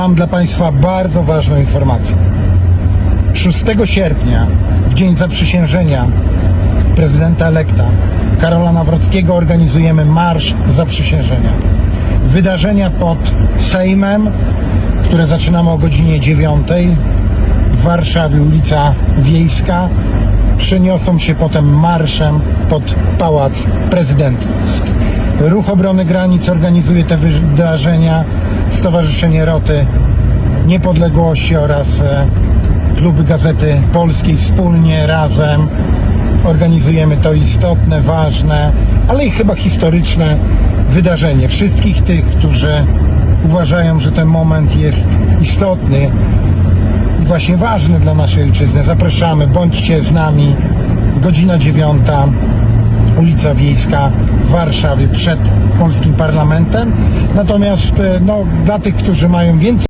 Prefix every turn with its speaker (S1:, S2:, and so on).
S1: mam dla Państwa bardzo ważną informację. 6 sierpnia, w dzień zaprzysiężenia prezydenta elekta Karola Nawrockiego, organizujemy Marsz Zaprzysiężenia. Wydarzenia pod Sejmem, które zaczynamy o godzinie 9 w Warszawie, ulica Wiejska, przeniosą się potem marszem pod Pałac Prezydencki. Ruch Obrony Granic organizuje te wydarzenia, Stowarzyszenie Roty Niepodległości oraz e, kluby Gazety Polskiej wspólnie, razem organizujemy to istotne, ważne, ale i chyba historyczne wydarzenie. Wszystkich tych, którzy uważają, że ten moment jest istotny i właśnie ważny dla naszej ojczyzny. Zapraszamy, bądźcie z nami. Godzina dziewiąta, ulica Wiejska w Warszawie przed polskim parlamentem. Natomiast e, no, dla tych, którzy mają więcej